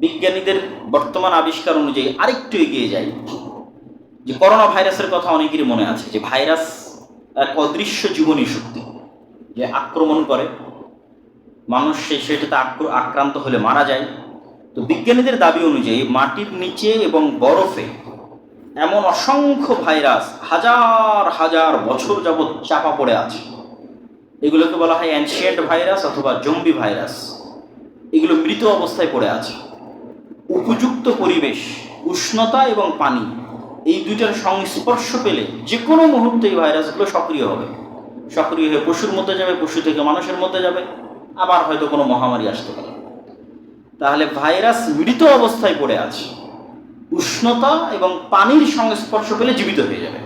বিজ্ঞানীদের বর্তমান আবিষ্কার অনুযায়ী আরেকটু এগিয়ে যাই। যে করোনা ভাইরাসের কথা অনেকেরই মনে আছে, যে ভাইরাস এক অদৃশ্য জীবনী শক্তি যে আক্রমণ করে। মানুষ সেটাতে আক্র- আক্রান্ত হলে মারা যায়। তো বিজ্ঞানীদের দাবি অনুযায়ী মাটির নিচে এবং বরফে এমন অসংখ্য ভাইরাস হাজার হাজার বছর যাবৎ চাপা পড়ে আছে। এগুলোকে বলা হয় অ্যানশিয়েন্ট ভাইরাস অথবা জম্বি ভাইরাস। এগুলো মৃত অবস্থায় পড়ে আছে। উপযুক্ত পরিবেশ, উষ্ণতা এবং পানি, এই দুইটার সংস্পর্শ পেলে যে কোনো মুহূর্তে এই ভাইরাসগুলো সক্রিয় হবে। সক্রিয় হয়ে পশুর মধ্যে যাবে, পশু থেকে মানুষের মধ্যে যাবে, আবার হয়তো কোনো মহামারী আসতে পারে। তাহলে ভাইরাস মৃত অবস্থায় পড়ে আছে। উষ্ণতা এবং পানির সংস্পর্শ পেলে জীবিত হয়ে যাবে।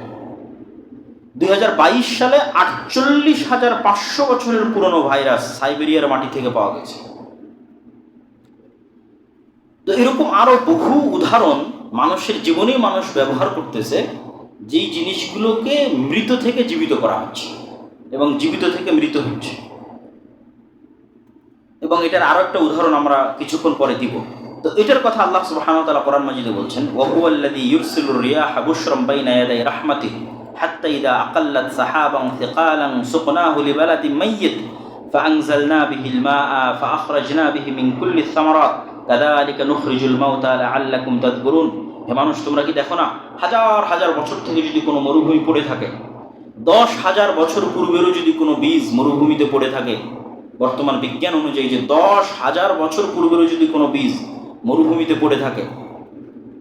দু হাজার বাইশ সালে আটচল্লিশ হাজার পাঁচশো বছরের পুরনো ভাইরাস সাইবেরিয়ার মাটি থেকে পাওয়া গেছে। তো এরকম আরও বহু উদাহরণ মানুষের জীবনেই মানুষ ব্যবহার করতেছে, যেই জিনিসগুলোকে মৃত থেকে জীবিত করা হচ্ছে এবং জীবিত থেকে মৃত হচ্ছে। এবং এটার আরও একটা উদাহরণ আমরা কিছুক্ষণ পরে দিব। তো এটার কথা আল্লাহ সুবহানাহু ওয়া তাআলা কোরআন মাজিদে বলছেন, ওয়া হুয়াল্লাযী ইউরসিলুর রিয়াহা বুশরাম বাইনা ইয়াদাই রাহমাতিহি হাত্তা ইযা আকাল্লাত সাহাবান থিকালান সুকনাহু লিবালাদিন মাইয়িত। فأنزلنا به الماء فأخرجنا به من كل الثمرات كذلك نخرج الموتى لعلكم تذكرون হে মানুষ তোমরা কি দেখো না হাজার হাজার বছর থেকে যদি কোনো মরুভূমি পড়ে থাকে দশ হাজার বছর পূর্বেরও যদি কোনো বীজ মরুভূমিতে পড়ে থাকে বর্তমান বিজ্ঞান অনুযায়ী যে দশ হাজার বছর পূর্বেরও যদি কোনো বীজ মরুভূমিতে পড়ে থাকে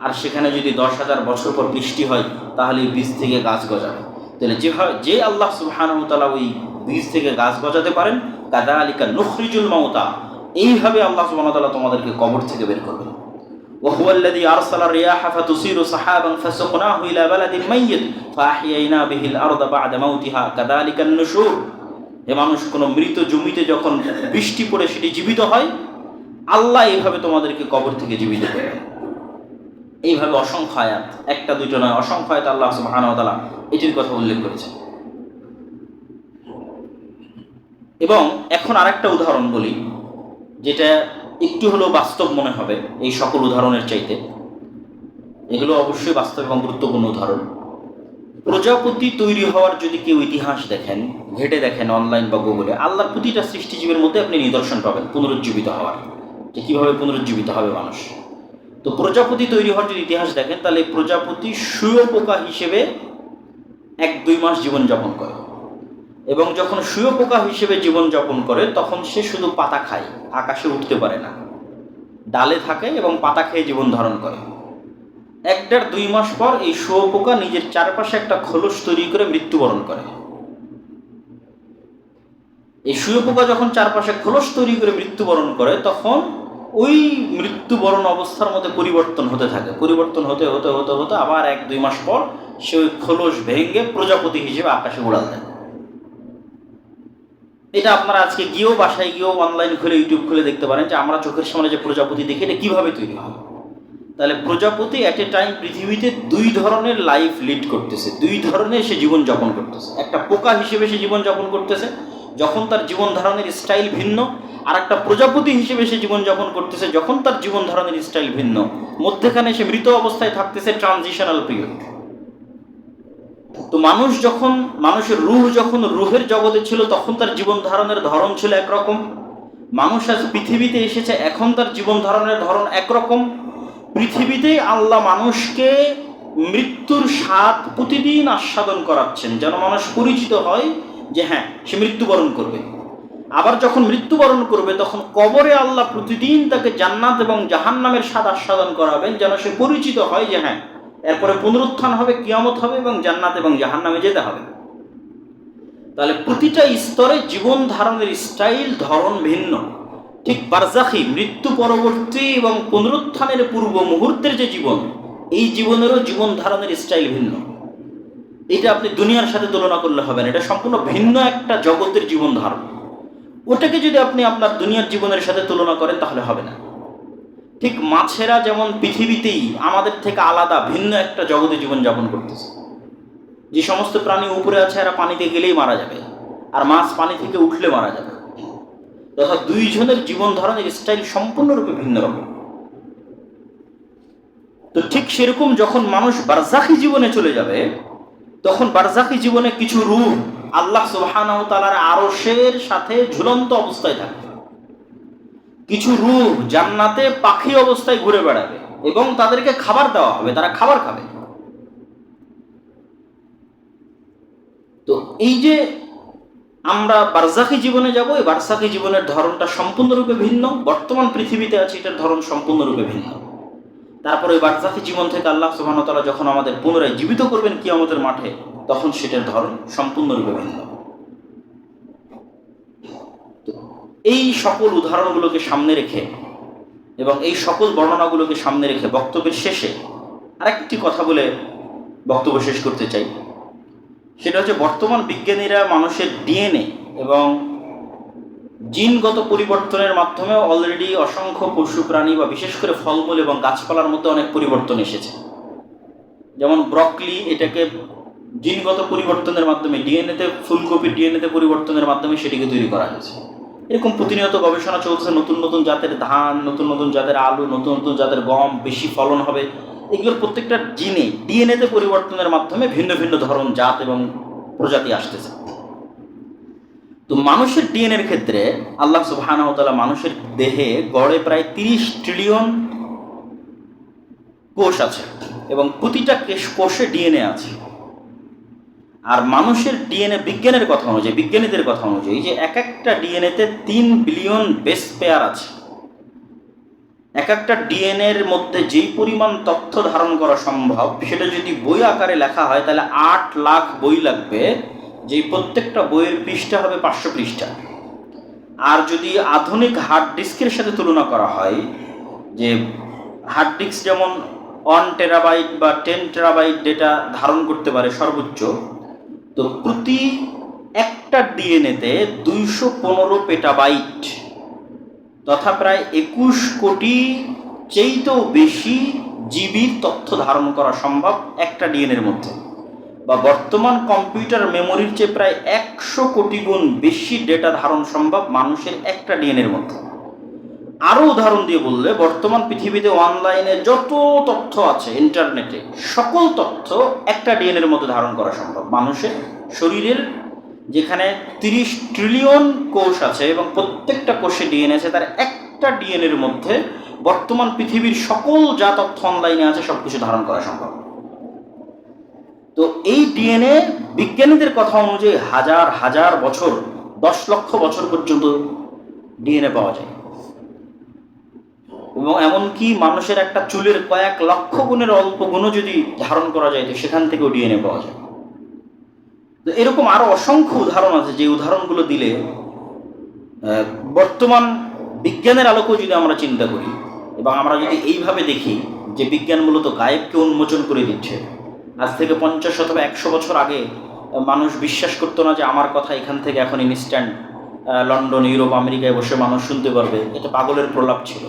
আর সেখানে যদি দশ হাজার বছর পর বৃষ্টি হয় তাহলে এই বীজ থেকে গাছ গজাবে তাহলে যেভাবে যে আল্লাহ সুবহানাহুতালা ওই বীজ থেকে গাছ গজাতে পারেন কাদা আলিকা নখরিজুল মাউতা এইভাবে আল্লাহ সুবহানাহুতালা তোমাদেরকে কবর থেকে বের করবেন وهو الذي أرسل الرياح فتثير سحابا فسقناه إلى بلد ميت فأحيينا به الأرض بعد موتها كذلك النشور হে মানুষ কোনো মৃত জমিতে যখন বৃষ্টি পড়ে সেটি জীবিত হয় আল্লাহ এইভাবে তোমাদেরকে কবর থেকে জীবিত করে এইভাবে অসংখ্য আয়াত একটা দুটো নয় অসংখ্য আয়াত আল্লাহ সুবহানাহু ওয়া তাআলা এটির কথা উল্লেখ করেছেন এবং এখন আরেকটা উদাহরণ বলি, যেটা একটু হলেও বাস্তব মনে হবে এই সকল উদাহরণের চাইতে। এগুলো অবশ্যই বাস্তব এবং গুরুত্বপূর্ণ উদাহরণ। প্রজাপতি তৈরি হওয়ার যদি কেউ ইতিহাস দেখেন, ঘেটে দেখেন অনলাইন বা গুগলে আল্লাহর প্রতিটা সৃষ্টিজীবের মধ্যে আপনি নিদর্শন পাবেন পুনরুজ্জীবিত হওয়ার, যে কীভাবে পুনরুজ্জীবিত হবে মানুষ। তো প্রজাপতি তৈরি হওয়ার যদি ইতিহাস দেখেন, তাহলে প্রজাপতি শুয়োপোকা হিসেবে এক দুই মাস জীবনযাপন করে। এবং যখন শুয়োপোকা হিসেবে জীবনযাপন করে, তখন সে শুধু পাতা খায়, আকাশে উঠতে পারে না। ডালে থাকে এবং পাতা খেয়ে জীবন ধারণ করে। এক দেড় দুই মাস পর এই শুয়োপোকা নিজের চারপাশে একটা খোলস তৈরি করে মৃত্যুবরণ করে। এই শুয়োপোকা যখন চারপাশে খোলস তৈরি করে মৃত্যুবরণ করে, তখন ওই মৃত্যুবরণ অবস্থার মধ্যে পরিবর্তন হতে থাকে। পরিবর্তন হতে হতে হতে হতে আবার এক দুই মাস পর সে ওই খোলস ভেঙে প্রজাপতি হিসেবে আকাশে উড়াল দেয়। এটা আপনারা আজকে গিয়েও বাসায় গিয়েও অনলাইন খুলে ইউটিউব খুলে দেখতে পারেন যে আমরা চোখের সামনে যে প্রজাপতি দেখি, এটা কীভাবে তৈরি হয়? তাহলে প্রজাপতি অ্যাট এ টাইম পৃথিবীতে দুই ধরনের লাইফ লিড করতেছে, দুই ধরনের সে জীবন যাপন করতেছে। একটা পোকা হিসেবে সে জীবন যাপন করতেছে, যখন তার জীবন ধারণের স্টাইল ভিন্ন আর একটা প্রজাপতি হিসেবে সে জীবন যাপন করতেছে, যখন তার জীবন ধারণের স্টাইল ভিন্ন। মধ্যেখানে সে মৃত অবস্থায় থাকতেছে ট্রানজিশনাল পিরিয়ড তো মানুষ যখন, মানুষের রুহ যখন রুহের জগতে ছিল, তখন তার জীবন ধারণের ধরন ছিল একরকম। মানুষ আজ পৃথিবীতে এসেছে, এখন তার জীবন ধারণের ধরন একরকম। পৃথিবীতেই আল্লাহ মানুষকে মৃত্যুর স্বাদ প্রতিদিন আস্বাদন করাচ্ছেন, যেন মানুষ পরিচিত হয় যে হ্যাঁ সে মৃত্যুবরণ করবে। আবার যখন মৃত্যুবরণ করবে, তখন কবরে আল্লাহ প্রতিদিন তাকে জান্নাত এবং জাহান্নামের স্বাদ আস্বাদন করাবেন, যেন সে পরিচিত হয় যে হ্যাঁ এরপরে পুনরুত্থান হবে, কিয়ামত হবে এবং জান্নাত এবং জাহান্নামে যেতে হবে। তাহলে প্রতিটা স্তরে জীবন ধারণের স্টাইল ধরন ভিন্ন। ঠিক বারজাখি মৃত্যু পরবর্তী এবং পুনরুত্থানের পূর্ব মুহূর্তের যে জীবন, এই জীবনেরও জীবন ধারণের স্টাইল ভিন্ন। এটা আপনি দুনিয়ার সাথে তুলনা করলে হবে না। এটা সম্পূর্ণ ভিন্ন একটা জগতের জীবন ধারণ। ওটাকে যদি আপনি আপনার দুনিয়ার জীবনের সাথে তুলনা করেন, তাহলে হবে না। ঠিক মাছেরা যেমন পৃথিবীতেই আমাদের থেকে আলাদা, ভিন্ন একটা জগতে জীবনযাপন করতেছে। যে সমস্ত প্রাণী উপরে আছে, এরা পানিতে গেলেই মারা যাবে। আর মাছ পানি থেকে উঠলে মারা যাবে। তথা দুইজনের জীবন ধারণের স্টাইল সম্পূর্ণরূপে ভিন্ন রকম। তো ঠিক সেরকম যখন মানুষ বারজাখি জীবনে চলে যাবে, তখন বারজাখি জীবনে কিছু রূপ আল্লাহ সুবহানাহু তাআলার আরশের সাথে ঝুলন্ত অবস্থায় থাকবে। কিছু রূহ জান্নাতে পাখি অবস্থায় ঘুরে বেড়াবে এবং তাদেরকে খাবার দেওয়া হবে, তারা খাবার খাবে। তো এই যে আমরা বারজাখি জীবনে যাব, এই বারজাখি জীবনের ধরনটা সম্পূর্ণরূপে ভিন্ন, বর্তমান পৃথিবীতে আছে এটার ধরন সম্পূর্ণরূপে ভিন্ন। তারপরে ওই বারজাখি জীবন থেকে আল্লাহ সুবাহতালা যখন আমাদের পুনরায় জীবিত করবেন কি আমাদের মাঠে, তখন সেটার ধরন সম্পূর্ণরূপে ভিন্ন তো এই সকল উদাহরণগুলোকে সামনে রেখে এবং এই সকল বর্ণনাগুলোকে সামনে রেখে বক্তব্যের শেষে আরেকটি কথা বলে বক্তব্য শেষ করতে চাই। সেটা হচ্ছে বর্তমান বিজ্ঞানীরা মানুষের ডিএনএ এবং জিনগত পরিবর্তনের মাধ্যমে অলরেডি অসংখ্য পশু, প্রাণী বা বিশেষ করে ফলমূল এবং গাছপালার মধ্যে অনেক পরিবর্তন এসেছে। যেমন ব্রকলি এটাকে জিনগত পরিবর্তনের মাধ্যমে, ডিএনএতে, ফুলকপির ডিএনএতে পরিবর্তনের মাধ্যমে সেটিকে তৈরি করা হয়েছে। এরকম প্রতিনিয়ত গবেষণা চলছে নতুন নতুন জাতের ধান, নতুন নতুন জাতের আলু, নতুন নতুন জাতের গম, বেশি ফলন হবে। এগুলোর প্রত্যেকটা জিনে ডিএনএতে পরিবর্তনের মাধ্যমে ভিন্ন ভিন্ন ধরন জাত এবং প্রজাতি আসতেছে। তো মানুষের ডিএনএর ক্ষেত্রে আল্লাহ সুবাহানহতালা মানুষের দেহে গড়ে প্রায় তিরিশ ট্রিলিয়ন কোষ আছে এবং প্রতিটা কোষে ডিএনএ আছে। আর মানুষের ডিএনএ বিজ্ঞানের কথা অনুযায়ী, বিজ্ঞানীদের কথা অনুযায়ী, যে এক একটা ডিএনএতে তিন বিলিয়ন বেস পেয়ার আছে। এক একটা ডিএনএর মধ্যে যেই পরিমাণ তথ্য ধারণ করা সম্ভব, সেটা যদি বই আকারে লেখা হয়, তাহলে আট লাখ বই লাগবে, যেই প্রত্যেকটা বইয়ের পৃষ্ঠা হবে পাঁচশো পৃষ্ঠা। আর যদি আধুনিক হার্ড ডিস্কের সাথে তুলনা করা হয়, যে হার্ড ডিস্ক যেমন ওয়ান টেরাবাইট বা টেন টেরাবাইট ডেটা ধারণ করতে পারে সর্বোচ্চ তো প্রতি একটা ডিএনএতে দুইশো পনেরো পেটাবাইট তথা প্রায় একুশ কোটি চেয়েতেও বেশি জিবির তথ্য ধারণ করা সম্ভব একটা ডিএনএর মধ্যে। বা বর্তমান কম্পিউটার মেমোরির চেয়ে প্রায় একশো কোটি গুণ বেশি ডেটা ধারণ সম্ভব মানুষের একটা ডিএনএর মধ্যে। আরও উদাহরণ দিয়ে বললে, বর্তমান পৃথিবীতে অনলাইনে যত তথ্য আছে ইন্টারনেটে সকল তথ্য একটা ডিএনএর মধ্যে ধারণ করা সম্ভব। মানুষের শরীরের যেখানে তিরিশ ট্রিলিয়ন কোষ আছে এবং প্রত্যেকটা কোষে ডিএনএ আছে, তার একটা ডিএনএর মধ্যে বর্তমান পৃথিবীর সকল যা তথ্য অনলাইনে আছে সব কিছু ধারণ করা সম্ভব। তো এই ডিএনএ বিজ্ঞানীদের কথা অনুযায়ী হাজার হাজার বছর, দশ লক্ষ বছর পর্যন্ত ডিএনএ পাওয়া যায়। এবং এমনকি মানুষের একটা চুলের কয়েক লক্ষ গুণের অল্প গুণও যদি ধারণ করা যায়, তো সেখান থেকেও ডিএনএ পাওয়া যায়। তো এরকম আরও অসংখ্য উদাহরণ আছে, যে উদাহরণগুলো দিলে বর্তমান বিজ্ঞানের আলোকেও যদি আমরা চিন্তা করি, এবং আমরা যদি এইভাবে দেখি যে বিজ্ঞান মূলত গায়েবকে উন্মোচন করে দিচ্ছে, আজ থেকে পঞ্চাশ অথবা একশো বছর আগে, মানুষ বিশ্বাস করতো না যে আমার কথা এখান থেকে এখন ইনস্ট্যান্ট লন্ডন, ইউরোপ, আমেরিকায় বসে মানুষ শুনতে পারবে এটা পাগলের প্রলাপ ছিল।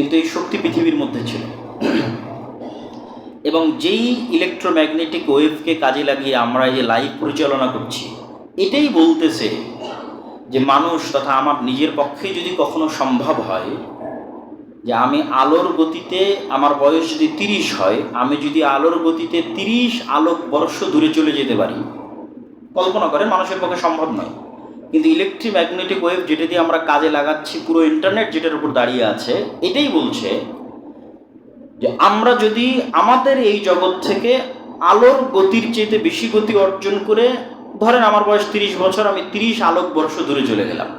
কিন্তু এই শক্তি পৃথিবীর মধ্যে ছিল। এবং যেই ইলেকট্রোম্যাগনেটিক ওয়েভকে কাজে লাগিয়ে আমরা যে লাইভ পরিচালনা করছি, এটাই বলতেছে যে মানুষ তথা আমার নিজের পক্ষে যদি কখনো সম্ভব হয় যে আমি আলোর গতিতে আমার বয়স যদি তিরিশ হয়, আমি যদি আলোর গতিতে তিরিশ আলোক বর্ষ দূরে চলে যেতে পারি, কল্পনা করেন মানুষের পক্ষে সম্ভব নয়। কিন্তু ইলেকট্রিক ম্যাগনেটিক ওয়েভ যেটা দিয়ে আমরা কাজে লাগাচ্ছি, পুরো ইন্টারনেট যেটার উপর দাঁড়িয়ে আছে, এটাই বলছে যে আমরা যদি আমাদের এই জগৎ থেকে আলোর গতির চেয়েতে বেশি গতি অর্জন করে, ধরেন আমার বয়স তিরিশ বছর, আমি তিরিশ আলোক বর্ষ দূরে চলে গেলাম।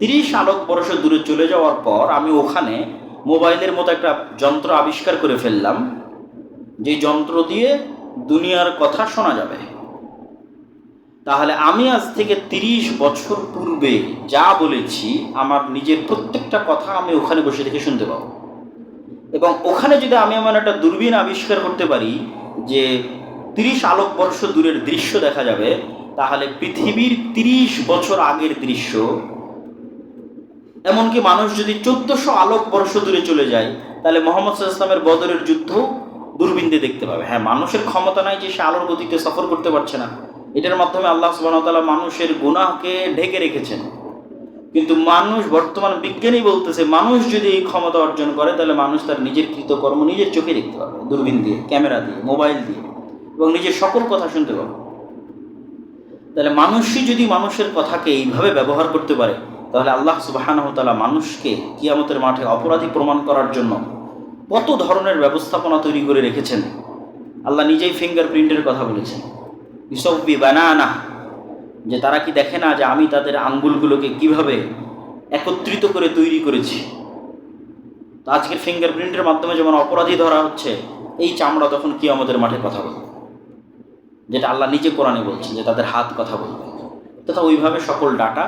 তিরিশ আলোক বর্ষ দূরে চলে যাওয়ার পর আমি ওখানে মোবাইলের মতো একটা যন্ত্র আবিষ্কার করে ফেললাম, যে যন্ত্র দিয়ে দুনিয়ার কথা শোনা যাবে। তাহলে আমি আজ থেকে তিরিশ বছর পূর্বে যা বলেছি, আমার নিজের প্রত্যেকটা কথা আমি ওখানে বসে থেকে শুনতে পাবো। এবং ওখানে যদি আমি এমন একটা দূরবীন আবিষ্কার করতে পারি যে তিরিশ আলোক বর্ষ দূরের দৃশ্য দেখা যাবে, তাহলে পৃথিবীর তিরিশ বছর আগের দৃশ্য, এমনকি মানুষ যদি চোদ্দশো আলোক বর্ষ দূরে চলে যায়, তাহলে মোহাম্মদ ইসলামের বদরের যুদ্ধ দূরবীন দিয়ে দেখতে পাবে। হ্যাঁ মানুষের ক্ষমতা নাই যে সে আলোর গতিতে সফর করতে পারছে না। এটার মাধ্যমে আল্লাহ সুবাহতাল্লাহ মানুষের গুনাহকে ঢেকে রেখেছেন। কিন্তু মানুষ বর্তমান বিজ্ঞানী বলতেছে, মানুষ যদি এই ক্ষমতা অর্জন করে, তাহলে মানুষ তার নিজের কৃতকর্ম নিজের চোখে দেখতে পাবে। দূরবীন দিয়ে, ক্যামেরা দিয়ে, মোবাইল দিয়ে, এবং নিজের সকল কথা শুনতে পাবে। তাহলে মানুষই যদি মানুষের কথাকে এইভাবে ব্যবহার করতে পারে, তাহলে আল্লাহ সুবাহানহতালা মানুষকে কিয়ামতের মাঠে অপরাধী প্রমাণ করার জন্য কত ধরনের ব্যবস্থাপনা তৈরি করে রেখেছেন। আল্লাহ নিজেই ফিঙ্গারপ্রিন্টের কথা বলেছেন। ইসব্বি বানানা, যে তারা কি দেখে না যে আমি তাদের আঙ্গুলগুলোকে কীভাবে একত্রিত করে তৈরি করেছি? তো আজকের ফিঙ্গারপ্রিন্টের মাধ্যমে যেমন অপরাধী ধরা হচ্ছে, এই চামড়া তখন কি আমাদের মাঠে কথা বলবে। যেটা আল্লাহ নিজে কোরআনে বলছেন যে তাদের হাত কথা বলবে। তথা ওইভাবে সকল ডাটা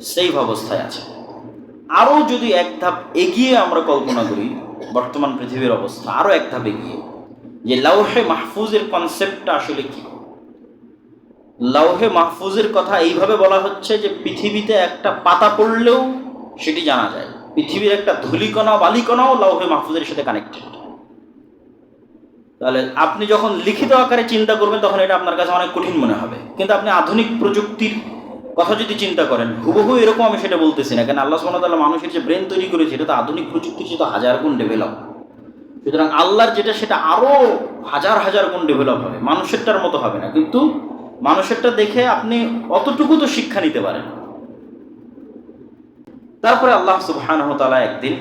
সেফ অবস্থায় আছে। আরও যদি এক ধাপ এগিয়ে আমরা কল্পনা করি, বর্তমান পৃথিবীর অবস্থা আরও এক ধাপ এগিয়ে, যে লাউহে মাহফুজের কনসেপ্টটা আসলে কি? লাউহে মাহফুজের কথা এইভাবে বলা হচ্ছে যে পৃথিবীতে একটা পাতা পড়লেও সেটি জানা যায়। পৃথিবীর একটা ধুলিকণা, বালিকণাও লাউহে মাহফুজের সাথে কানেক্টেড তাহলে আপনি যখন লিখিত আকারে চিন্তা করবেন, তখন এটা আপনার কাছে অনেক কঠিন মনে হবে। কিন্তু আপনি আধুনিক প্রযুক্তির কথা যদি চিন্তা করেন, হুবহু এরকম আমি সেটা বলতেছি না। কেন আল্লাহ সুবহানাহু মানুষের যে ব্রেন তৈরি করেছে, এটা তো আধুনিক প্রযুক্তির সাথে হাজার গুণ ডেভেলপ সুতরাং আল্লাহর যেটা, সেটা আরও হাজার হাজার গুণ ডেভেলপ হবে। মানুষেরটার মতো হবে না। কিন্তু মানুষেরটা দেখে আপনি অতটুকু তো শিক্ষা নিতে পারেন তারপরে আল্লাহ সুবহানাহু তাআলা একদিন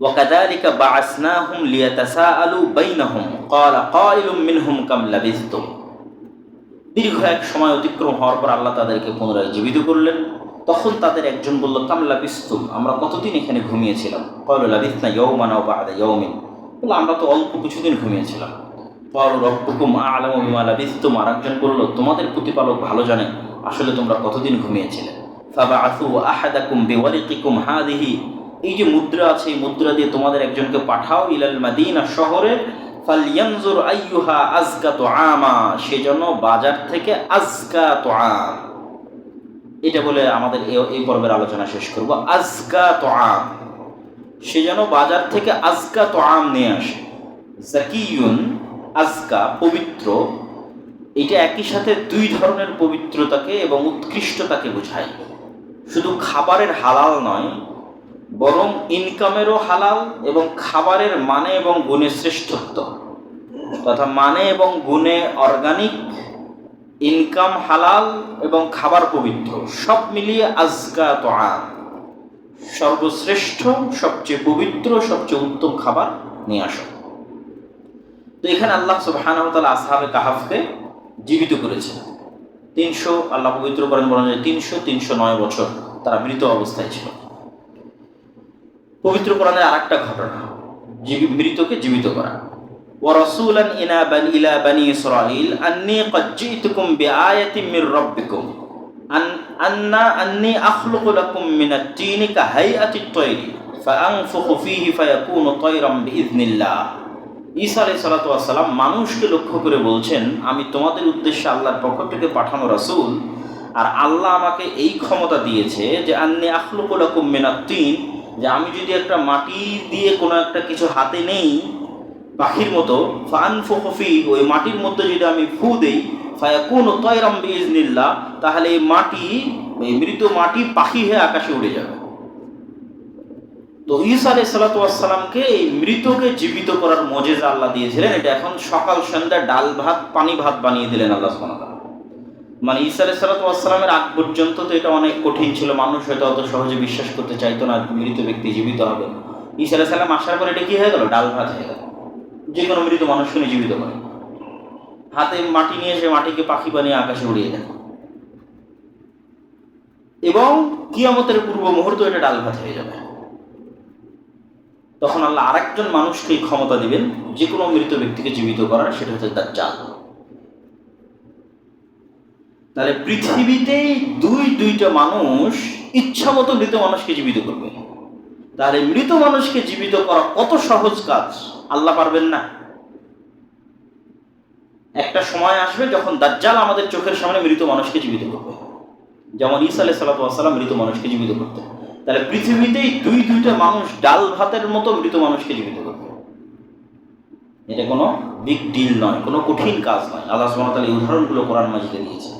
وكذلك بعثناهم ليتساءلوا بينهم قال قائل منهم كم لبثتم দীর্ঘ এক সময় অতিক্রম হওয়ার পর আল্লাহ তাদেরকে পুনরায় জীবিত করলেন তখন তাদের একজন বলল কামলা বিস্তুম আমরা কতদিন এখানে ঘুমিয়েছিলাম কল লাবিসনা ইয়ৌমানা বা আদা ইয়ৌমিন বললো আমরা তো অল্প কিছুদিন ঘুমিয়েছিলাম পর রব্বুকুম আলম বিমা লাবিস্তুম। আর একজন বলল, তোমাদের প্রতিপালক ভালো জানে, আসলে তোমরা কতদিন ঘুমিয়েছিলে? ফাবা আসু আহাদাকুম বেওয়ালিকিকুম হাদিহি। এই যে মুদ্রা আছে, এই মুদ্রা দিয়ে তোমাদের একজনকে পাঠাও ইলাল মাদিনা শহরে ফালিয়ানজুর আইয়ুহা আজকা তো আমা সেজন্য বাজার থেকে আজকা তো আম এটা বলে আমাদের এই পর্বের আলোচনা শেষ করব। আজকা তো আম সে যেন বাজার থেকে আজকা তো আম নিয়ে আসে। জাকিউন আজকা পবিত্র, এটা একই সাথে দুই ধরনের পবিত্রতাকে এবং উৎকৃষ্টতাকে বোঝায়। শুধু খাবারের হালাল নয়, বরং ইনকামেরও হালাল এবং খাবারের মানে এবং গুণে শ্রেষ্ঠত্ব। তথা মানে এবং গুণে অর্গানিক ইনকাম হালাল এবং খাবার পবিত্র, সব মিলিয়ে আজকা তো সর্বশ্রেষ্ঠ, সবচেয়ে পবিত্র, সবচেয়ে উত্তম খাবার নিয়ে আসো। তো এখানে আল্লাহ সুবহানাহু ওয়া তাআলা আসহাবে কাহাফকে জীবিত করেছেন তিনশো আল্লাহ পবিত্র করেন বলা যায় তিনশো তিনশো নয় বছর তারা মৃত অবস্থায় ছিল পবিত্র কোরআনের আর একটা ঘটনা জীবি মৃতকে জীবিত করা ورسولا إلى بني إلى بني إسرائيل أني قد جئتكم بآية من ربكم أن أن أني أخلق لكم من الطين كهيئة الطير فأنفخ فيه فيكون طيرا بإذن الله ঈসা আলাই সালাতাম মানুষকে লক্ষ্য করে বলছেন, আমি তোমাদের উদ্দেশ্যে আল্লাহর পক্ষ থেকে পাঠানো রাসূল, আর আল্লাহ আমাকে এই ক্ষমতা দিয়েছে যে আন্নি আখলুকুলাকুম মিনাত্তিন যে আমি যদি একটা মাটি দিয়ে কোনো একটা কিছু হাতে নেই, পাখির মতো ফান ফি, ওই মাটির মধ্যে যদি আমি ফু দেই, ফায়াকুন তয়রাম বিজনিল্লাহ তাহলে এই মাটি, এই মৃত মাটি পাখি হয়ে আকাশে উড়ে যাবে। তো ঈসা আলাই সালাতামকে এই মৃতকে জীবিত করার মজেজা আল্লাহ দিয়েছিলেন। এটা এখন সকাল, সন্ধ্যা ডাল ভাত, পানি ভাত বানিয়ে দিলেন আল্লাহ সুবহানাহু মানে ঈসা আলাই সালাতামের আগ পর্যন্ত তো এটা অনেক কঠিন ছিল। মানুষ হয়তো অত সহজে বিশ্বাস করতে চাইতো না মৃত ব্যক্তি জীবিত হবে। ঈসা আলাই সাল্লাম আসার পর এটা কি হয়ে গেল? ডাল ভাত হয়ে গেল। যে কোনো মৃত নিয়ে জীবিত করে। হাতে মাটি নিয়ে এসে মাটিকে পাখি বানিয়ে আকাশে উড়িয়ে দেয়। এবং কিয়ামতের পূর্ব মুহূর্ত এটা ডাল ভাত হয়ে যাবে। তখন আল্লাহ আরেকজন মানুষকে ক্ষমতা দিবেন যে কোনো মৃত ব্যক্তিকে জীবিত করার, সেটা হচ্ছে তার জাল তাহলে পৃথিবীতেই দুই, দুইটা মানুষ ইচ্ছা মতো মানুষকে জীবিত করবে। তাহলে মৃত মানুষকে জীবিত করা কত সহজ কাজ? আল্লাহ পারবেন না। একটা সময় আসবে যখন দাজ্জাল আমাদের চোখের সামনে মৃত মানুষকে জীবিত করবে। যেমন ঈসা আলাই সাল্লাম মৃত মানুষকে জীবিত করতে তাহলে পৃথিবীতেই দুই দুইটা মানুষ ডাল ভাতের মতো মৃত মানুষকে জীবিত করবে। এটা কোনো বিগ ডিল নয়, কোনো কঠিন কাজ নয়। আল্লাহ তাআলা এই উদাহরণগুলো কোরআন মাজিদে দিয়েছে।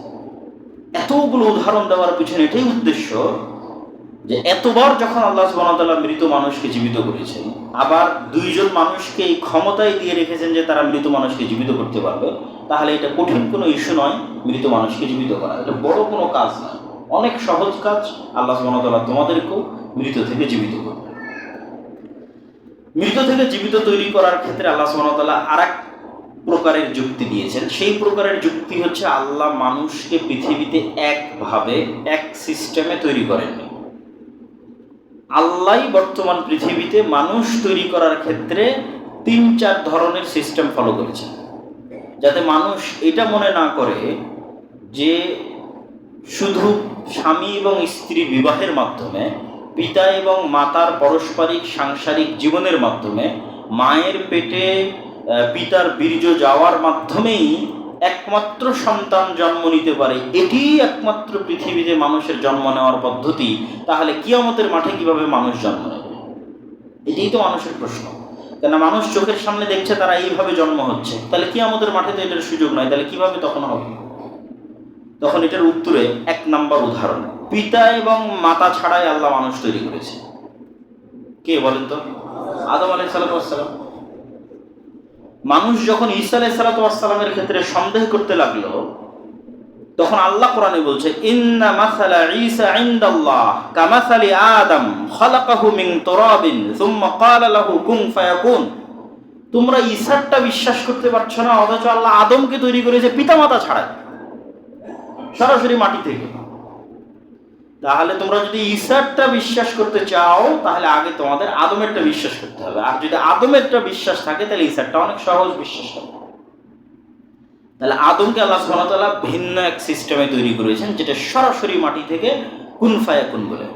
এতগুলো উদাহরণ দেওয়ার পিছনে এটাই উদ্দেশ্য যে এতবার যখন আল্লাহ সুবাহতাল্লাহ মৃত মানুষকে জীবিত করেছেন, আবার দুইজন মানুষকে এই ক্ষমতায় দিয়ে রেখেছেন যে তারা মৃত মানুষকে জীবিত করতে পারবে, তাহলে এটা কঠিন কোনো ইস্যু নয় মৃত মানুষকে জীবিত করা। এটা বড় কোনো কাজ নয়। অনেক সহজ কাজ, আল্লাহ সুবাহতাল্লাহ তোমাদেরকেও মৃত থেকে জীবিত করবে মৃত থেকে জীবিত তৈরি করার ক্ষেত্রে আল্লাহ সুবাহতাল্লাহ আর এক প্রকারের যুক্তি দিয়েছেন। সেই প্রকারের যুক্তি হচ্ছে আল্লাহ মানুষকে পৃথিবীতে একভাবে, এক সিস্টেমে তৈরি করেননি আল্লাহ বর্তমান পৃথিবীতে মানুষ তৈরি করার ক্ষেত্রে তিন চার ধরনের সিস্টেম ফলো করেছেন। যাতে মানুষ এটা মনে না করে যে শুধু স্বামী এবং স্ত্রী বিবাহের মাধ্যমে, পিতা এবং মাতার পারস্পরিক সাংসারিক জীবনের মাধ্যমে মায়ের পেটে পিতার বীর্য যাওয়ার মাধ্যমেই একমাত্র সন্তান জন্ম নিতে পারে। এটিই একমাত্র পৃথিবীতে মানুষের জন্ম নেওয়ার পদ্ধতি। তাহলে কিয়ামতের মাঠে কীভাবে মানুষ জন্ম নেবে? এটাই তো মানুষের প্রশ্ন। কেন মানুষ চোখের সামনে দেখছে তারা এইভাবে জন্ম হচ্ছে। তাহলে কিয়ামতের মাঠে তো এটার সুযোগ নয় তাহলে কীভাবে তখন হবে? তখন এটার উত্তরে এক নাম্বার উদাহরণ, পিতা এবং মাতা ছাড়াই আল্লাহ মানুষ তৈরি করেছে। কে বলেন তো? আদম আলাই সালাম। মানুষ যখন ঈসা আলাই সালাতামের ক্ষেত্রে সন্দেহ করতে লাগল, তখন আল্লাহ কোরআনে বলছে, ইন্না মাসালা ঈসা ইনদাল্লাহ কামাসালি আদম খলাকাহু মিন তুরাবিন সুম্মা ক্বালা লাহু কুন ফায়াকুন। তোমরা ঈসারটা বিশ্বাস করতে পারছ না, অথচ আল্লাহ আদমকে তৈরি করেছে পিতামাতা ছাড়াই। সরাসরি মাটি থেকে তাহলে তোমরা যদি ঈশারটা বিশ্বাস করতে চাও, তাহলে আগে তোমাদের আদমেরটা বিশ্বাস করতে হবে। আর যদি আদমেরটা বিশ্বাস থাকে, তাহলে ঈশারটা অনেক সহজ বিশ্বাস হবে। তাহলে আদমকে আল্লাহ সুবহানাহু ভিন্ন এক সিস্টেমে তৈরি করেছেন, যেটা সরাসরি মাটি থেকে কুন ফায়া কুন বলে।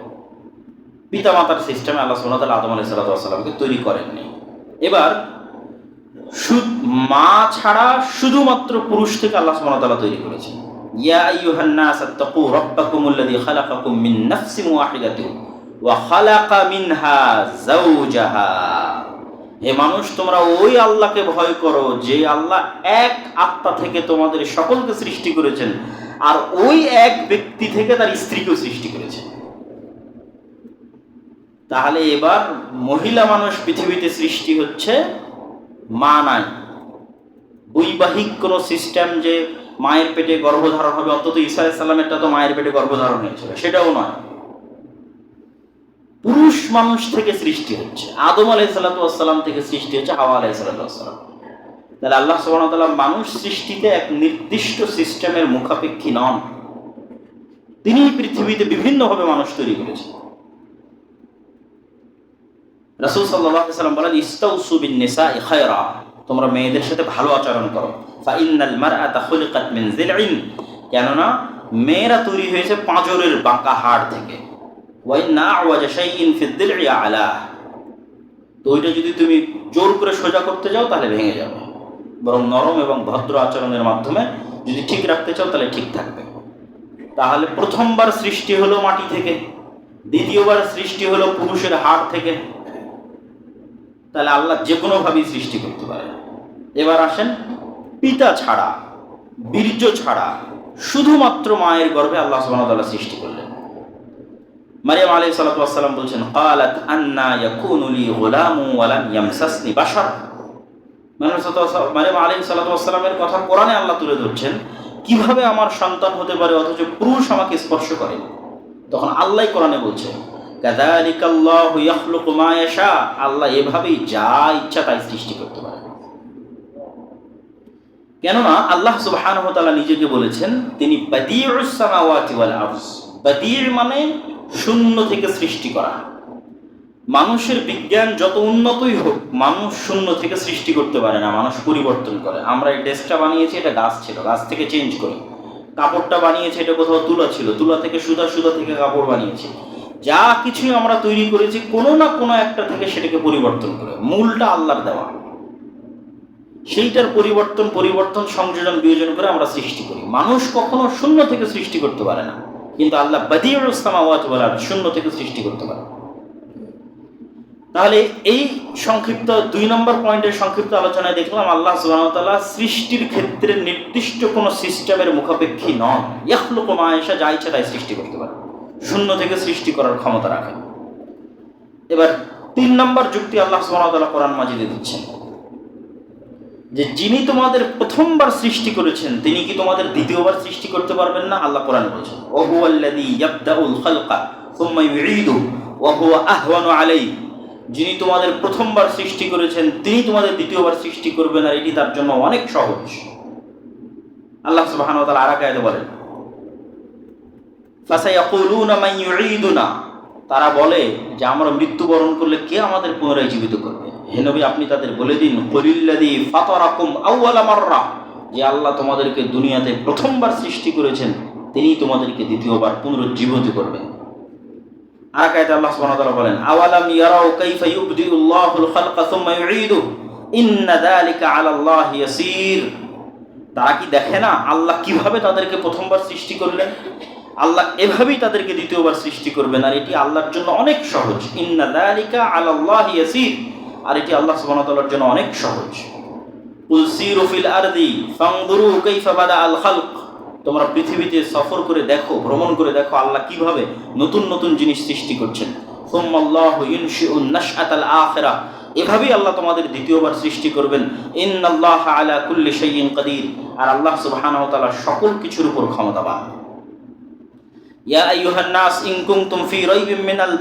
পিতামাতার সিস্টেমে আল্লাহ সুবহানাহু আদম আলাইহিস সালামকে তৈরি করেননি। এবার মা ছাড়া শুধুমাত্র পুরুষ থেকে আল্লাহ সুবহানাহু তৈরি করেছেন। ইয়া আইয়ুহান নাস আত্তাকু রাব্বাকুমুল্লাযী খালাকাকুম মিন নাফসিন ওয়াহিদাতিন ওয়া খালাকা মিনহা যাওজাহা। হে মানুষ, তোমরা ওই আল্লাহকে ভয় করো যে আল্লাহ এক আত্মা থেকে তোমাদের সকলকে সৃষ্টি করেছেন আর ওই এক ব্যক্তি থেকে তার স্ত্রীকেও সৃষ্টি করেছেন। তাহলে এবার মহিলা মানুষ পৃথিবীতে সৃষ্টি হচ্ছে মা নাই। বৈবাহিক কোনো সিস্টেম যে মায়ের পেটে গর্ভধারণ হবে, অন্তত ঈসা সাল্লামেরটা তো মায়ের পেটে গর্ভধারণ হয়েছিল, সেটাও নয়। পুরুষ মানুষ থেকে সৃষ্টি হচ্ছে, আদম আলাই সাল্লাতাম থেকে সৃষ্টি হচ্ছে, হাওয়া আলাই সাল্লাতাম তাহলে আল্লাহ সুবাহতাল্লাহ মানুষ সৃষ্টিতে এক নির্দিষ্ট সিস্টেমের মুখাপেক্ষী নন। তিনি পৃথিবীতে বিভিন্নভাবে মানুষ তৈরি করেছেন। রাসুল সাল্লাহ সাল্লাম বলেন, ইস্তাউসু বিন নিসা ইখায়রা তোমরা মেয়েদের সাথে ভালো আচরণ করো। ফাইনাল মারআতা খুলিকাত মিন জিলইন। কেননা মেয়েরা তৈরি হয়েছে পাঁজরের বাঁকা হাড় থেকে। ওয়াইন্না আওয়াজা শাইইন ফি দিলই আলা। তো ওইটা যদি তুমি জোর করে সোজা করতে যাও, তাহলে ভেঙে যাবে। বরং নরম এবং ভদ্র আচরণের মাধ্যমে যদি ঠিক রাখতে চাও, তাহলে ঠিক থাকবে। তাহলে প্রথমবার সৃষ্টি হলো মাটি থেকে, দ্বিতীয়বার সৃষ্টি হলো পুরুষের হাড় থেকে। তাহলে আল্লাহ যে কোনোভাবেই সৃষ্টি করতে পারে। এবার আসেন পিতা ছাড়া, বীর্য ছাড়া শুধুমাত্র মায়ের গর্ভে আল্লাহ সুবহানাহু সৃষ্টি করলেন। মারিয়াম আলাইহিস সালাতু ওয়াসসালাম বলছেন ক্বালাত আন্না ইয়াকুনু লি গুলামু ওয়া লাম ইয়ামসাসনি বাশার। মারিয়াম আলাইহিস সালাতু ওয়াসসালামের কথা কোরআনে আল্লাহ তুলে ধরছেন, কীভাবে আমার সন্তান হতে পারে অথচ পুরুষ আমাকে স্পর্শ করে? তখন আল্লাহ কোরআনে বলছে কাযালিকাল্লাহু ইয়াখলুকু মা ইয়াশা। আল্লাহ এভাবেই যা ইচ্ছা তাই সৃষ্টি করতে পারে। কেননা আল্লাহ তাআলা নিজেকে বলেছেন, তিনি মানে শূন্য থেকে সৃষ্টি করা। মানুষের বিজ্ঞান যত উন্নতই হোক, মানুষ শূন্য থেকে সৃষ্টি করতে পারে না, মানুষ পরিবর্তন করে। আমরা এই ডেস্কটা বানিয়েছি, এটা গাছ ছিল, গাছ থেকে চেঞ্জ করে। কাপড়টা বানিয়েছি, এটা কোথাও তুলা ছিল, তুলা থেকে সুতা সুতা থেকে কাপড় বানিয়েছি। যা কিছুই আমরা তৈরি করেছি, কোনো না কোনো একটা থেকে সেটাকে পরিবর্তন করে। মূলটা আল্লাহর দেওয়া। সেইটার পরিবর্তন পরিবর্তন, সংযোজন, বিয়োজন করে আমরা সৃষ্টি করি। মানুষ কখনো শূন্য থেকে সৃষ্টি করতে পারে না। কিন্তু আল্লাহ বাদিউল ইসলামাওয়াত বলার শূন্য থেকে সৃষ্টি করতে পারে। তাহলে এই সংক্ষিপ্ত দুই নম্বর পয়েন্টের সংক্ষিপ্ত আলোচনায় দেখলাম আল্লাহ সুবাহতাল্লাহ সৃষ্টির ক্ষেত্রে নির্দিষ্ট কোনো সিস্টেমের মুখাপেক্ষী নন। ইয়াহলুক মায়েশা যা ইচ্ছা তাই সৃষ্টি করতে পারে। শূন্য থেকে সৃষ্টি করার ক্ষমতা রাখেন। এবার তিন নম্বর যুক্তি আল্লাহ সুবাহতাল্লাহ কোরআন মাজিদে দিচ্ছেন। যে যিনি তোমাদের প্রথমবার সৃষ্টি করেছেন, তিনি কি তোমাদের দ্বিতীয়বার সৃষ্টি করতে পারবেন না? আল্লাহ কোরআন বলছেন ওহু আল্লাযী ইয়াবদাউল খালকা সুম্মা ইউঈদু ওয়া হুয়া আহওয়ানু আলাইহি। যিনি তোমাদের প্রথমবার সৃষ্টি করেছেন, তিনি তোমাদের দ্বিতীয়বার সৃষ্টি করবেন আর এটি তার জন্য অনেক সহজ। আল্লাহ সুবহানাহু ওয়া তাআলা আরেক আয়াতে বলেন, ফাসায়াকুলুনা মান ইউঈদুনা। তারা বলে যে, আমরা মৃত্যুবরণ করলে কে আমাদের পুনরায় জীবিত করবে? হে নবী, আপনি তাদের বলে দিন যে আল্লাহ তোমাদেরকে দুনিয়াতে প্রথমবার সৃষ্টি করেছেন তিনি তোমাদেরকে দ্বিতীয়বার পুনরুজ্জীবিত করবেন। আর আল্লাহ বলেন তারা কি দেখে না আল্লাহ কীভাবে তাদেরকে প্রথমবার সৃষ্টি করলেন? আল্লাহ এভাবেই তাদেরকে দ্বিতীয়বার সৃষ্টি করবেন, আর এটি আল্লাহর জন্য অনেক সহজ। ইন্না যালিকা আলাল্লাহি ইয়াসীর আর এটি আল্লাহ তাআলার জন্য অনেক সহজ। কুল সিরু ফিল আরদি বাদা আল খালক। তোমরা পৃথিবীতে সফর করে দেখো, ভ্রমণ করে দেখো আল্লাহ কীভাবে নতুন নতুন জিনিস সৃষ্টি করছেন। সুম্মাল্লাহু এভাবেই আল্লাহ তোমাদের দ্বিতীয়বার সৃষ্টি করবেন। ইন্নাল্লাহ আলা কুল্লি কাদির। আর আল্লাহ সুবহানাহু তাআলা সকল কিছুর উপর ক্ষমতাবান। ইয়া আইয়ুহান নাস ইন কুনতুম ফি মিনাল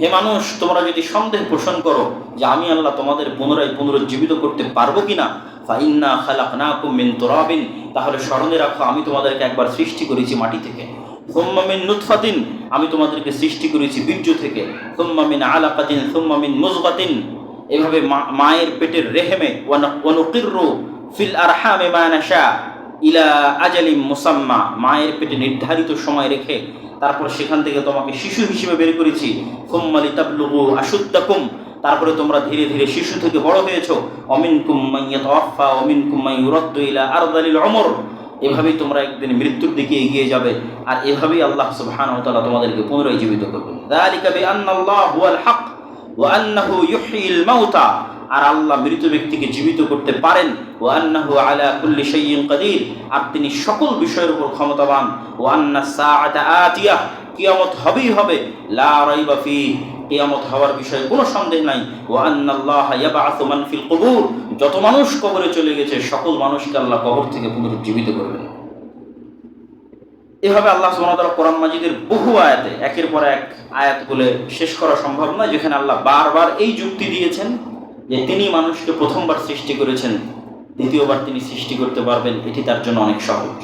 হে মানুষ, তোমরা যদি সন্দেহ পোষণ করো যে আমি আল্লাহ তোমাদের পুনরায় পুনরুজ্জীবিত করতে পারব কিনা, ফাইন্না খালাকনাকুম মিন তুরাবিন, তাহলে স্মরণে রাখো, আমি তোমাদেরকে একবার সৃষ্টি করেছি মাটি থেকে। সুম্মা মিন নুতফাতিন, আমি তোমাদেরকে সৃষ্টি করেছি বীর্য থেকে। সুম্মা মিন আলাকাতিন, সুম্মা মিন মুজগাতিন, এভাবে মা- মায়ের পেটের রেহেমে ওয়ানুকিররু ফিল আরহামে মা নাশা ইলা আজালিম মুসাম্মা, মায়ের পেটে নির্ধারিত সময় রেখে তারপর সেখান থেকে তোমাকে শিশু হিসেবে বের করেছি। ফুম্মালি তাবলুগু আশুদ্দাকুম। তারপরে তোমরা ধীরে ধীরে শিশু থেকে বড় হয়েছো। অমিন কুম্মাইয়া তওয়াফা অমিন কুম্মাই ইলা আরদালিল অমর এভাবেই তোমরা একদিন মৃত্যুর দিকে এগিয়ে যাবে। আর এভাবেই আল্লাহ সুবহানাহু ওয়া তাআলা তোমাদেরকে পুনরায় জীবিত করবেন। যালিকা বিআন্নাল্লাহ হুয়াল হক ওয়া আন্নাহু ইউহয়িল মাউতা। আর আল্লাহ মৃত ব্যক্তিকে জীবিত করতে পারেন। ও আন্নাহু আলা কুল্লি শাইইন কাদির। আর তিনি সকল বিষয়ের উপর ক্ষমতাবান। ও আন্না সাআতা আতিয়া। কিয়ামত হবেই হবে। লা রাইবা ফি কিয়ামত হওয়ার বিষয়ে কোনো সন্দেহ নাই। ও আন্নাল্লাহ ইয়াবআসু মান ফিল কুবুর। যত মানুষ কবরে চলে গেছে, সকল মানুষকে আল্লাহ কবর থেকে পুনরুজ্জীবিত করবেন। এভাবে আল্লাহ সুবহানাহু কোরআন মাজিদের বহু আয়াতে, একের পর এক আয়াত বলে শেষ করা সম্ভব নয়, যেখানে আল্লাহ বারবার এই যুক্তি দিয়েছেন যে তিনি মানুষকে প্রথমবার সৃষ্টি করেছেন, দ্বিতীয়বার তিনি সৃষ্টি করতে পারবেন, এটি তার জন্য অনেক সহজ।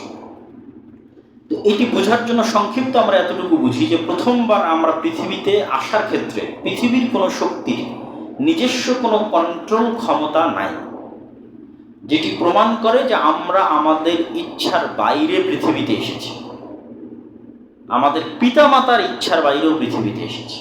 তো এটি বোঝার জন্য সংক্ষিপ্ত আমরা এতটুকু বুঝি যে প্রথমবার আমরা পৃথিবীতে আসার ক্ষেত্রে পৃথিবীর কোনো শক্তি, নিজস্ব কোনো কন্ট্রোল ক্ষমতা নাই, যেটি প্রমাণ করে যে আমরা আমাদের ইচ্ছার বাইরে পৃথিবীতে এসেছি। আমাদের পিতামাতার ইচ্ছার বাইরেও পৃথিবীতে এসেছি।